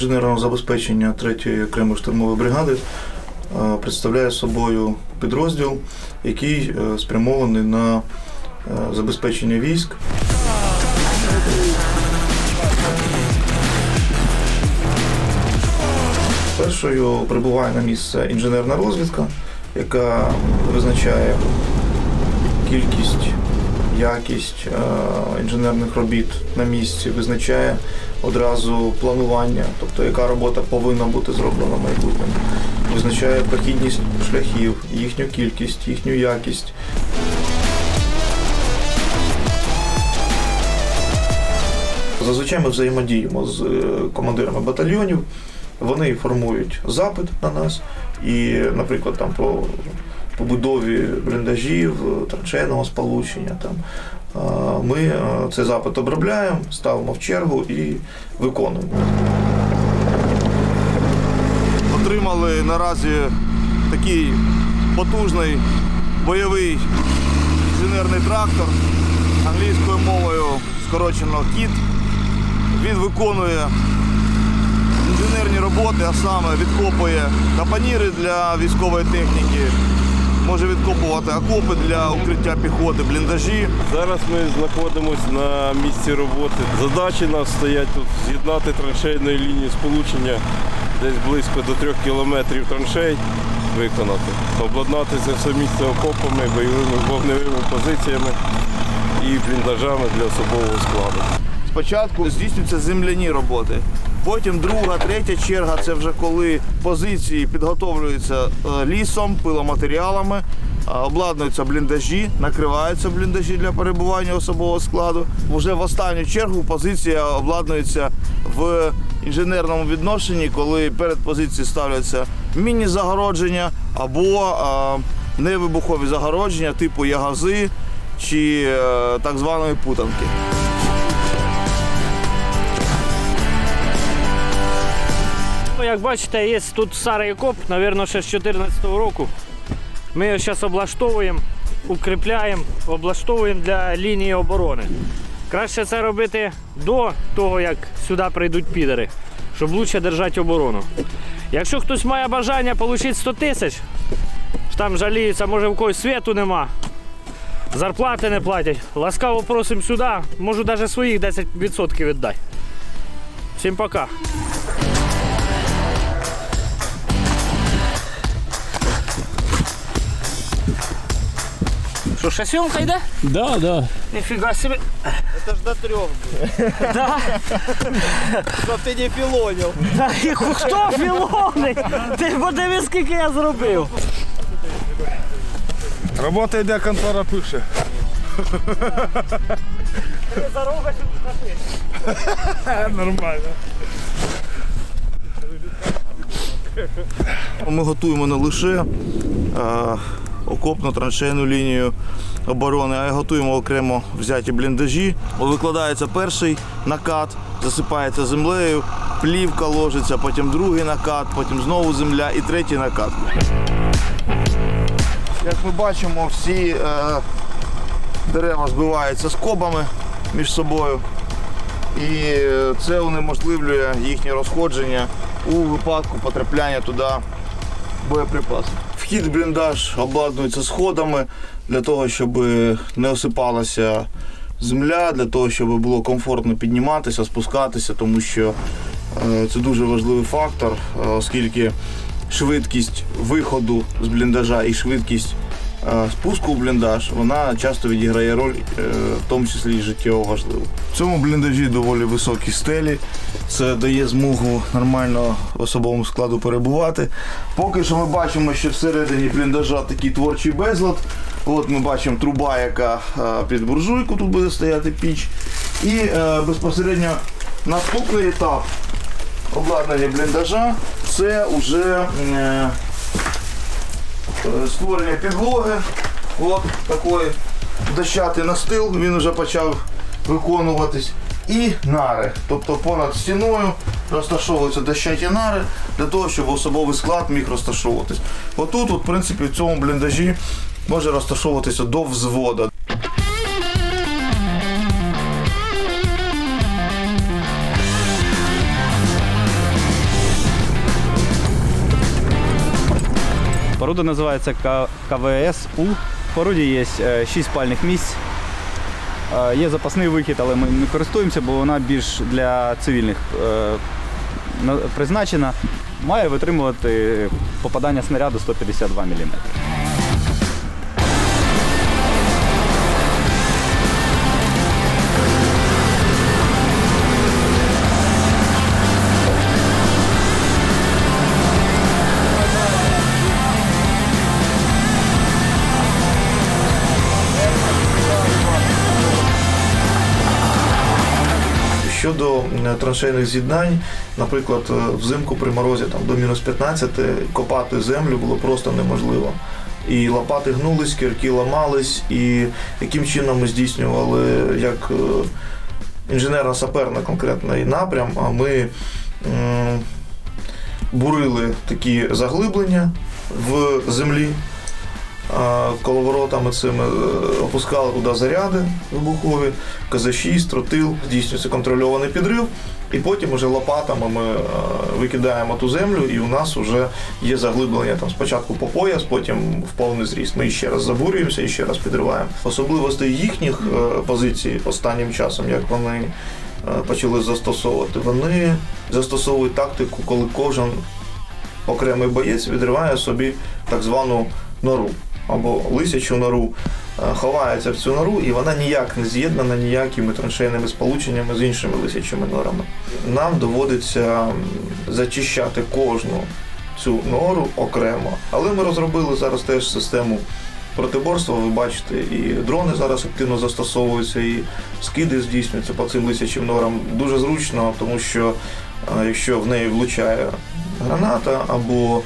інженерного забезпечення 3-ї окремої штурмової бригади е, представляє собою підрозділ, який е, спрямований на е, забезпечення військ. Першою прибуває на місце інженерна розвідка, яка визначає кількість, якість е, інженерних робіт на місці, визначає одразу планування, тобто яка робота повинна бути зроблена в майбутньому, визначає прохідність шляхів, їхню кількість, їхню якість. Зазвичай ми взаємодіємо з е, командирами батальйонів. Вони формують запит на нас, і, наприклад, там по побудові бліндажів, траншейного сполучення. Там, е, ми е, цей запит обробляємо, ставимо в чергу і виконуємо. Отримали наразі такий потужний бойовий інженерний трактор англійською мовою скорочено кіт. Він виконує інженерні роботи, а саме відкопує капаніри для військової техніки, може відкопувати окопи для укриття піхоти, бліндажі. Зараз ми знаходимося на місці роботи. Задачі нас стоять тут з'єднати траншейної лінії сполучення десь близько до трьох кілометрів траншей виконати, обладнати це все місце окопами, бойовими вогневими позиціями і бліндажами для особового складу. Спочатку здійснюються земляні роботи. Потім друга, третя черга це вже коли позиції підготовлюються е, лісом, пиломатеріалами, е, обладнуються бліндажі, накриваються бліндажі для перебування особового складу. Вже в останню чергу позиція обладнується в інженерному відношенні, коли перед позицією ставляться міні-загородження або е, невибухові загородження типу ягази чи так званої путанки. Як бачите, є тут старий окоп, мабуть, ще з 2014 року. Ми його зараз облаштовуємо, укріпляємо, облаштовуємо для лінії оборони. Краще це робити до того, як сюди прийдуть підери, щоб краще держати оборону. Якщо хтось має бажання отримати 100 тисяч, там жаліються, може в когось світу нема, зарплати не платять. Ласкаво просимо сюди, можу навіть своїх 10% віддати. Всім пока. Що, ще сьомка йде? Да, да. Ніфіга собі. Це ж до трьох. Да. Щоб ти не філонів. Та і хто філонить? Ти подиви, скільки я зробив. Робота йде, контора пише. Нормально. Ми готуємо не лише окопну траншейну лінію оборони, а готуємо окремо взяті бліндажі. Викладається перший накат, засипається землею, плівка ложиться, потім другий накат, потім знову земля і третій накат. Як ми бачимо, всі е, дерева збиваються скобами між собою. І е, це унеможливлює їхнє розходження у випадку потрапляння туди боєприпасів. Вхід бліндаж обладнується сходами для того, щоб не осипалася земля, для того, щоб було комфортно підніматися, спускатися, тому що е, це дуже важливий фактор, е, оскільки швидкість виходу з бліндажа і швидкість спуску в бліндаж, вона часто відіграє роль, е, в тому числі і життєво важливу. В цьому бліндажі доволі високі стелі. Це дає змогу нормально особовому складу перебувати. Поки що ми бачимо, що всередині бліндажа такий творчий безлад. От ми бачимо труба, яка е, під буржуйку тут буде стояти піч. І е, безпосередньо наступний етап обладнання бліндажа це вже е, е, створення підлоги. От такої дощатий настил, він вже почав виконуватись. І нари, тобто понад стіною розташовуються дощаті нари для того, щоб особовий склад міг розташовуватись. Отут, от, в принципі, в цьому бліндажі може розташовуватися до взвода. Споруда називається К- КВС-У. В породі є 6 спальних місць. Е, Є запасний вихід, але ми не користуємося, бо вона більш для цивільних е, призначена. Має витримувати попадання снаряду 152 мм. Щодо е, траншейних з'єднань, наприклад, е, взимку при морозі там, до мінус 15 копати землю було просто неможливо. І лопати гнулись, кірки ламались, і яким чином ми здійснювали як е, інженерно-саперний конкретний напрям, а ми бурили такі заглиблення в землі. Коловоротами цими е, опускали туди заряди вибухові, КЗ-6, тротил, здійснюється контрольований підрив, і потім вже лопатами ми е, викидаємо ту землю, і у нас вже є заглиблення там спочатку по пояс, потім в повний зріст. Ми ще раз забурюємося і ще раз підриваємо. Особливостей їхніх е, позицій останнім часом, як вони почали застосовувати, вони застосовують тактику, коли кожен окремий боєць відриває собі так звану нору або лисячу нору, е, ховається в цю нору, і вона ніяк не з'єднана ніякими траншейними сполученнями з іншими лисячими норами. Нам доводиться зачищати кожну цю нору окремо. Але ми розробили зараз теж систему протиборства. Ви бачите, і дрони зараз активно застосовуються, і скиди здійснюються по цим лисячим норам. Дуже зручно, тому що е, якщо в неї влучає граната або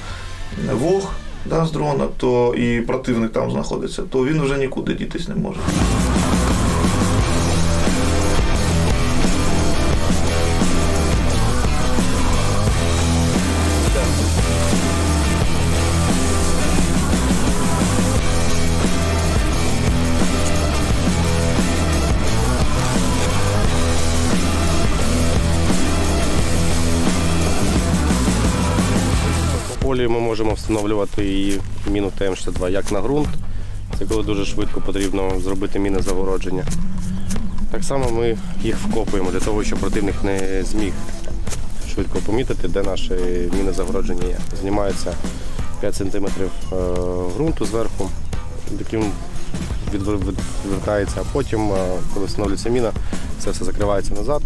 вог да, з дрона, то і противник там знаходиться, то він вже нікуди дітись не може. По ми можемо встановлювати і міну ТМ-62 як на ґрунт. Це коли дуже швидко потрібно зробити міни загородження. Так само ми їх вкопуємо для того, щоб противник не зміг швидко помітити, де наші міни загородження є. Знімається 5 см ґрунту зверху, таким відвертається, а потім, е, коли встановлюється міна, це все закривається назад,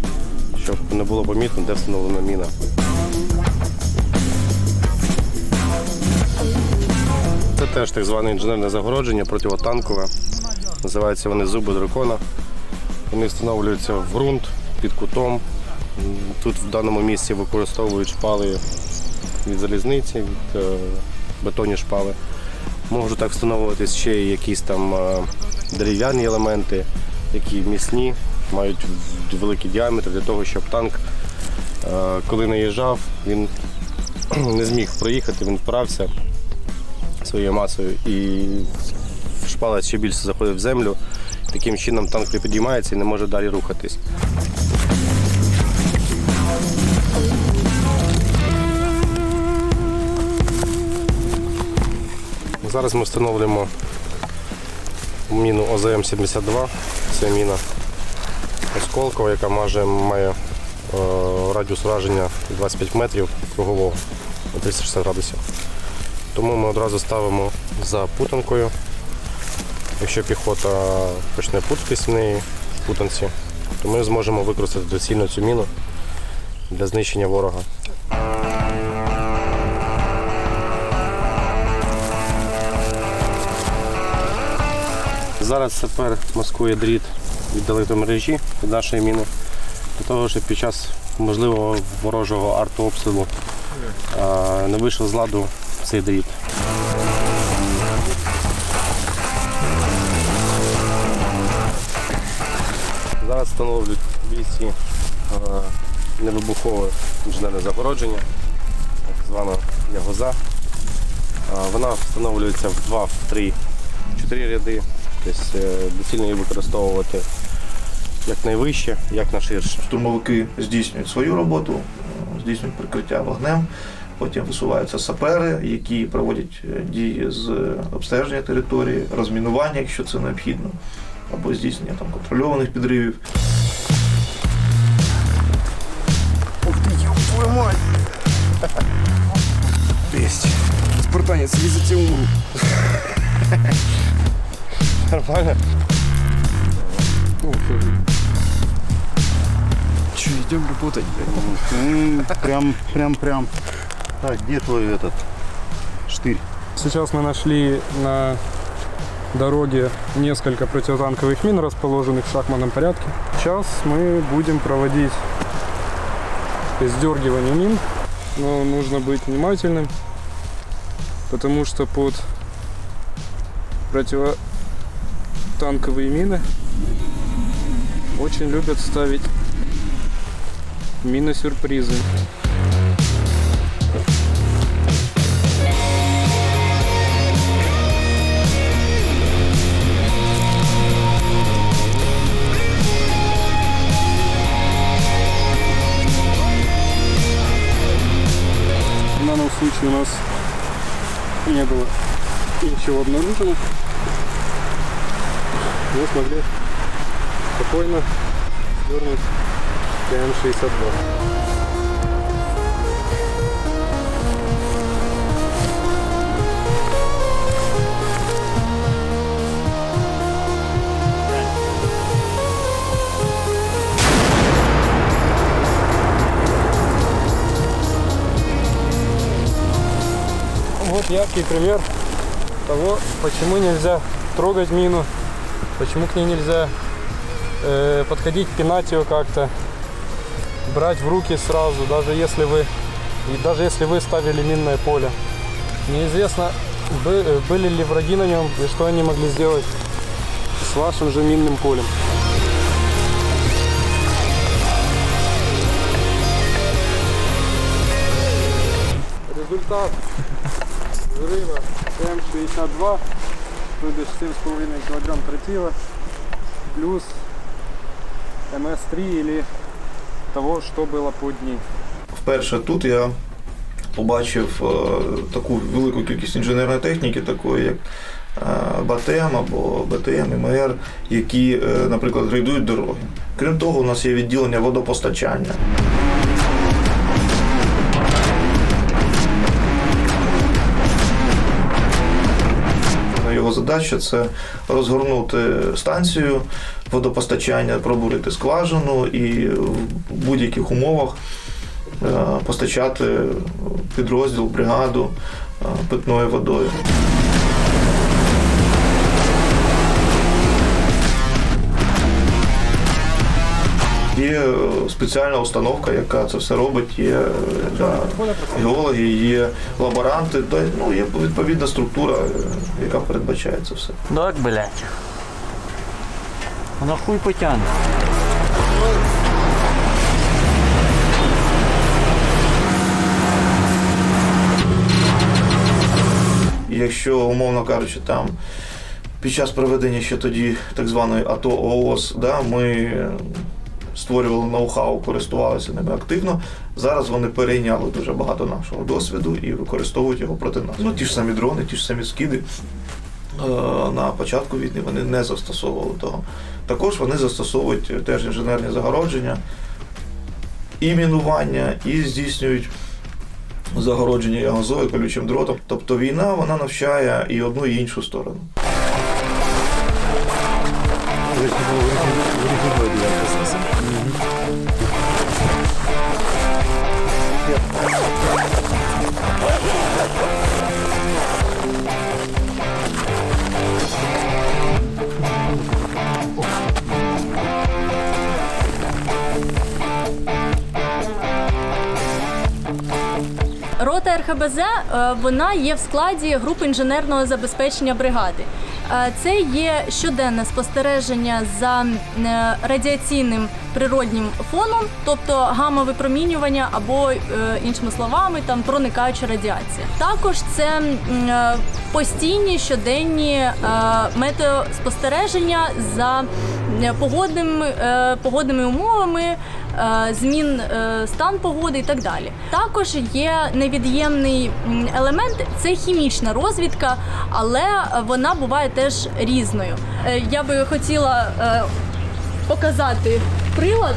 щоб не було помітно, де встановлена міна. Це теж так зване інженерне загородження противотанкове. Називаються вони зуби дракона. Вони встановлюються в ґрунт під кутом. Тут в даному місці використовують шпали від залізниці, від е, бетонні шпали. Можуть так встановлюватись ще й якісь там е, дерев'яні елементи, які міцні, мають великий діаметр для того, щоб танк, е, коли наїжджав, він не зміг проїхати, він впирався своєю масою і шпалець ще більше заходить в землю. Таким чином танк не підіймається і не може далі рухатись. Зараз ми встановлюємо міну ОЗМ-72. Це міна осколкова, яка має, має е, радіус ураження 25 метрів кругового на 360 градусів. Тому ми одразу ставимо за путанкою. Якщо піхота почне путатись в неї в путанці, то ми зможемо використати доцільно цю міну для знищення ворога. Зараз сапер маскує дріт від електромережі від нашої міни, для того, щоб під час можливого ворожого артообстрілу не вийшов з ладу цей дріт. Зараз встановлюють бійці е, невибухове інженерне загородження, так звана ягоза. Вона встановлюється в 2, в 3, в 4 ряди. Тобто е, доцільно її використовувати як найвище, як на ширше. Штурмовики здійснюють свою роботу, е, здійснюють прикриття вогнем. Потім висуваються сапери, які проводять е, дії з обстеження території, розмінування, якщо це необхідно, або здійснення там контрольованих підривів. Бесть. Спартанец, не за тебя умру. Нормально? Че, идем работать? Прям, прям, прям. Так, где твой этот штырь? Сейчас мы нашли на дороге несколько противотанковых мин, расположенных в шахматном порядке. Сейчас мы будем проводить сдергивание мин, но нужно быть внимательным, потому что под противотанковые мины очень любят ставить мины-сюрпризы. В случае у нас не было ничего обнаружено. Мы смогли спокойно свернуть КМ-62. Яркий пример того, почему нельзя трогать мину, почему к ней нельзя э, подходить, пинать ее как-то, брать в руки сразу, даже если вы и даже если вы ставили минное поле. Неизвестно, э, были ли враги на нем и что они могли сделать с вашим же минным полем. Результат взрыва М62, то бишь 7,5 килограмм тротила, плюс МС-3 или того, что было под ней. Вперше тут я побачив е, таку велику кількість інженерної техніки, такої як е, БАТМ або БТМ, МР, які, е, наприклад, грейдують дороги. Крім того, у нас є відділення водопостачання. Задача це розгорнути станцію водопостачання, пробурити скважину і в будь-яких умовах е, постачати підрозділ, бригаду е, питною водою. Є е, спеціальна установка, яка це все робить. Є е, да, геологи, є лаборанти, та, ну, є відповідна структура, е, яка передбачає це все. Так, блядь. Вона хуй потягне. Якщо, умовно кажучи, там під час проведення ще тоді так званої АТО ООС, да, ми створювали ноу-хау, користувалися ними активно. Зараз вони перейняли дуже багато нашого досвіду і використовують його проти нас. Ну, ті ж самі дрони, ті ж самі скиди. е, На початку війни вони не застосовували того. Також вони застосовують теж інженерні загородження, і мінування, і здійснюють загородження ягозою колючим дротом. Тобто війна вона навчає і одну, і іншу сторону. КХБЗ е, вона є в складі групи інженерного забезпечення бригади. Е, Це є щоденне спостереження за е, радіаційним природнім фоном, тобто гамма-випромінювання або е, іншими словами, там проникаюча радіація. Також це постійні щоденні метеоспостереження за погодними, погодними умовами, змін е, стан погоди і так далі. Також є невід'ємний елемент це хімічна розвідка, але вона буває теж різною. Е, Я би хотіла е, показати прилад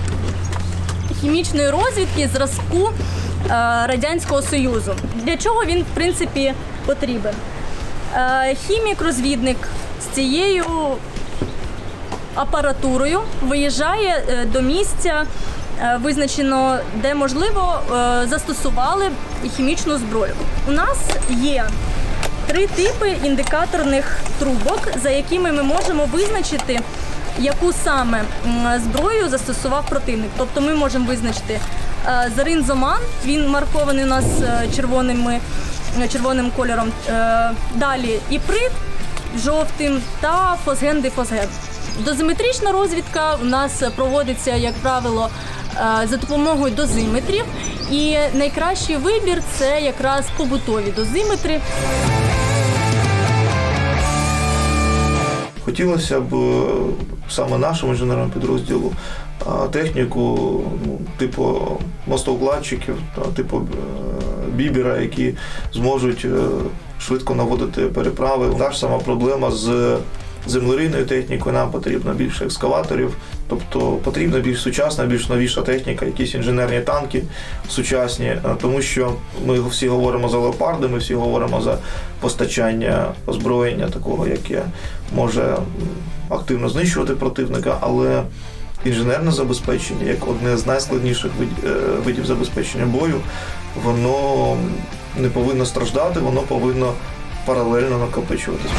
хімічної розвідки зразку е, Радянського Союзу. Для чого він, в принципі, потрібен? Е, Хімік-розвідник з цією апаратурою виїжджає е, до місця, е, визначено, де можливо е, застосували хімічну зброю. У нас є три типи індикаторних трубок, за якими ми можемо визначити, яку саме зброю застосував противник. Тобто ми можемо визначити е, заринзоман, він маркований у нас е, червоними, е, червоним кольором. Е, Далі іприт жовтим та фосген-дифосген. Дозиметрична розвідка у нас проводиться, як правило, е, за допомогою дозиметрів. І найкращий вибір це якраз побутові дозиметри. Хотілося б е, саме нашому інженерному підрозділу техніку ну, типу мостовкладчиків, типу е, бібера, які зможуть е, швидко наводити переправи. Та ж сама проблема з землерийною технікою. Нам потрібно більше екскаваторів, тобто потрібна більш сучасна, більш новіша техніка, якісь інженерні танки сучасні, е, тому що ми всі говоримо за леопарди, ми всі говоримо за постачання озброєння такого, яке може активно знищувати противника, але інженерне забезпечення, як одне з найскладніших е, видів забезпечення бою, воно не повинно страждати, воно повинно паралельно накопичуватися.